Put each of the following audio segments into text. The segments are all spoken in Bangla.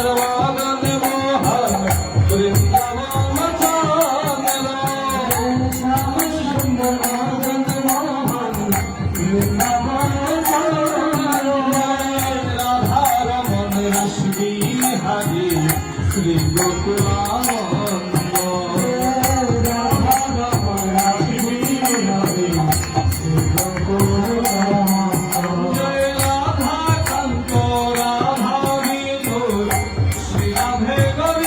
i don't know hey, hey.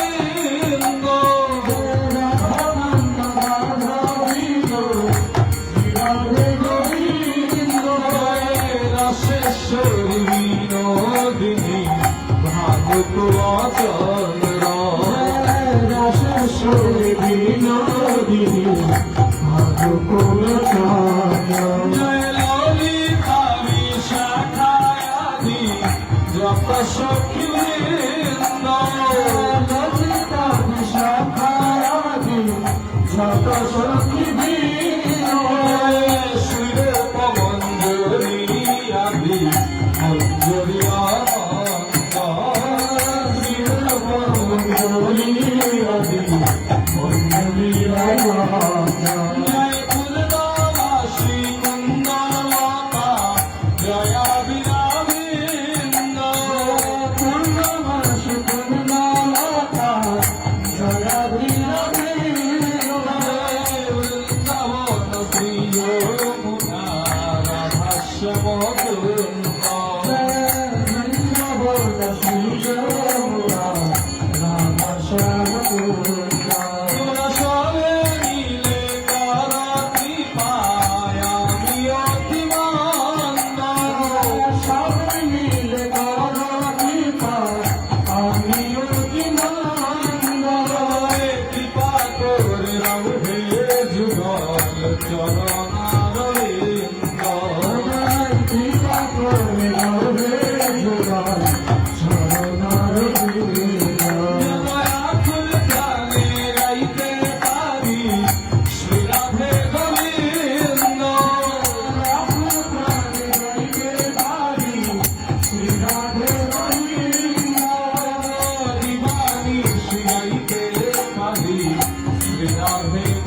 হে যুগল চরণ।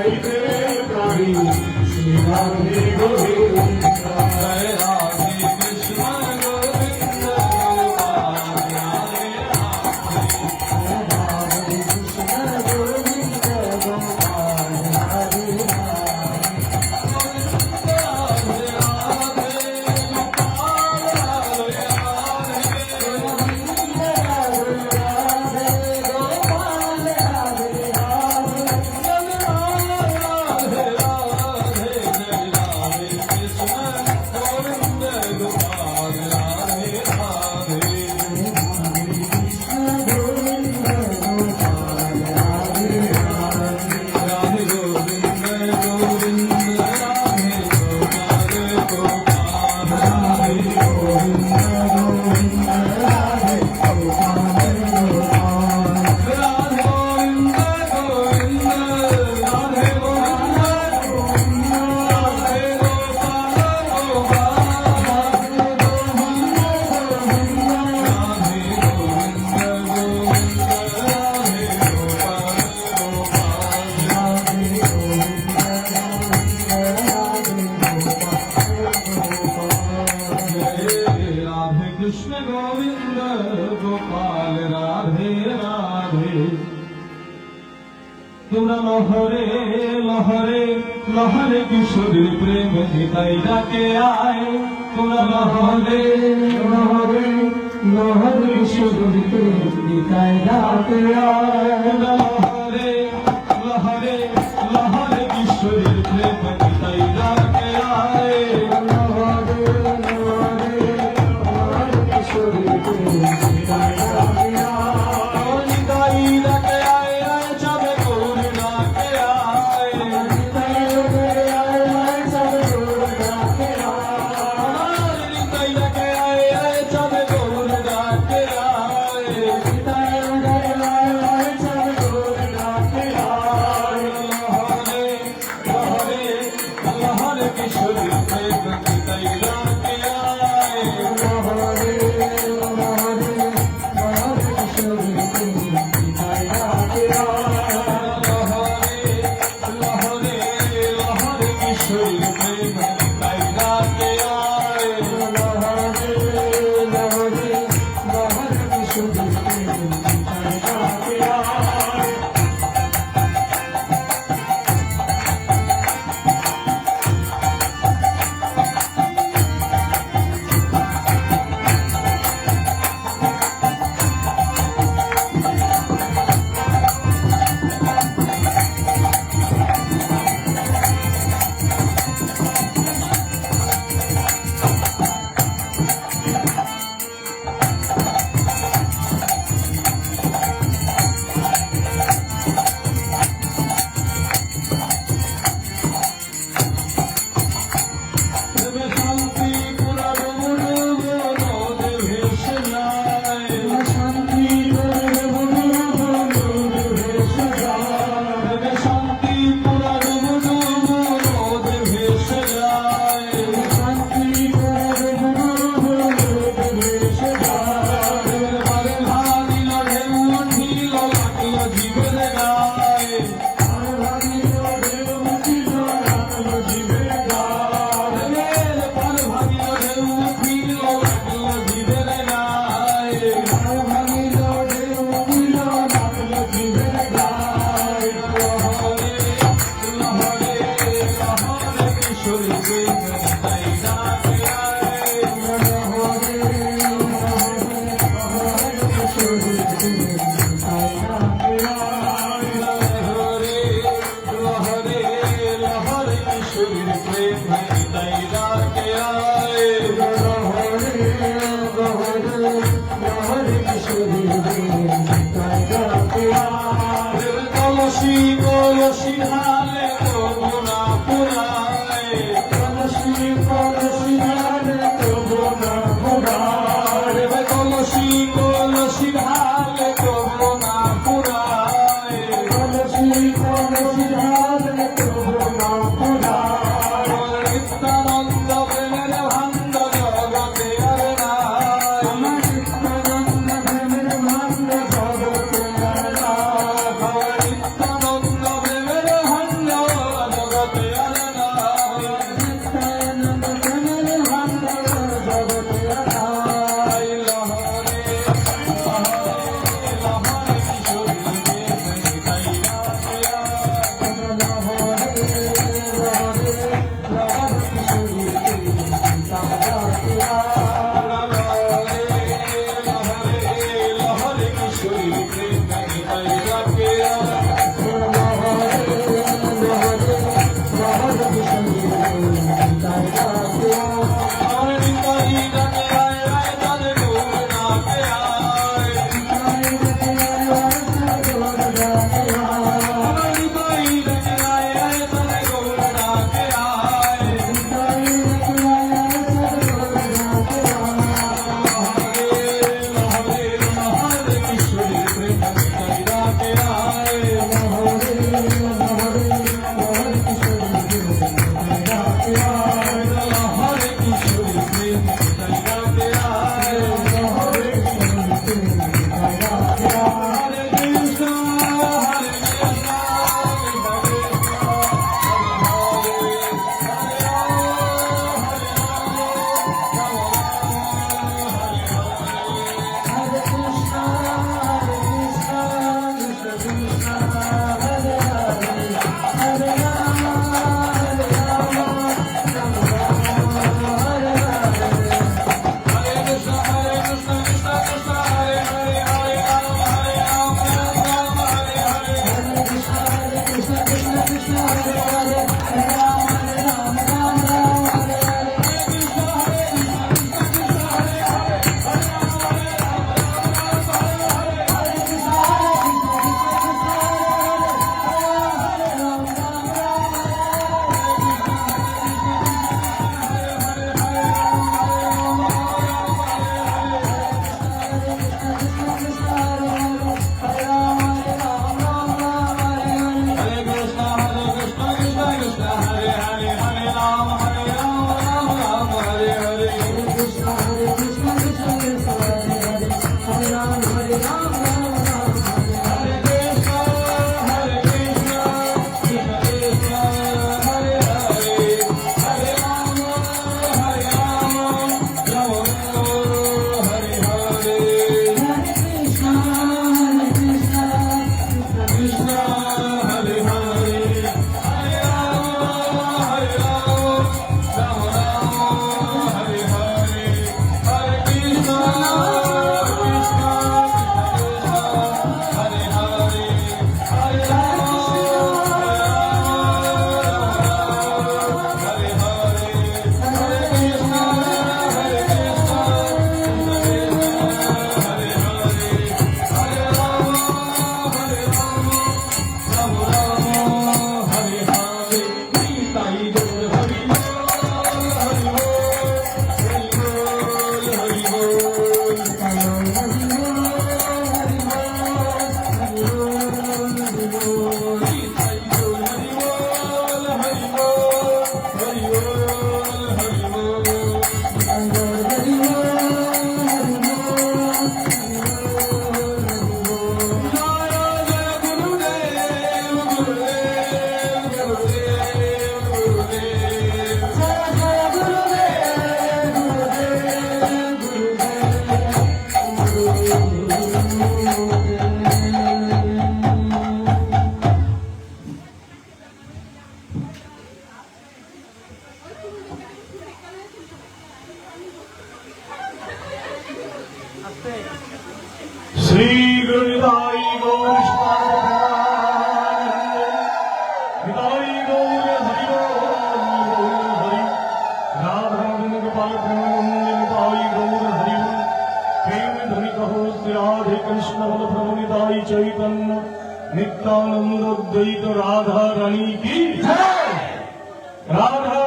গাইতে পারি শ্রী রাধে গোবিন্দ লহরে লহরে কিশোরের প্রেম হৃদয় ডাকে আয়। তোরা লহরে লহরে লহরে কিশোরের প্রেম হৃদয় ডাকে আয়। চৈতন্য নিত্যানন্দ দ্বৈত রাধা রানী কি রাধা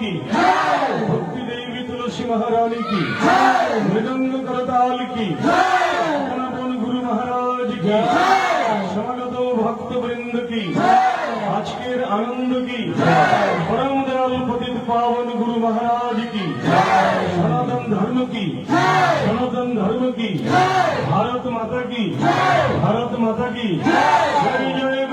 কি? ভক্তি দেবী তুলসী মহারানী কি? মৃদঙ্গ করতাল কি? গুরু মহারাজ কি? সমাগত ভক্ত বৃন্দ কি? আজকের আনন্দ কি? পরম দয়াল পতিত পাবন গুরু মহারাজ কি? সনাতন ধর্ম কি? সনাতন ধর্ম কি? ভারত মাতা কি? ভারত মাতা কি? জয় জয়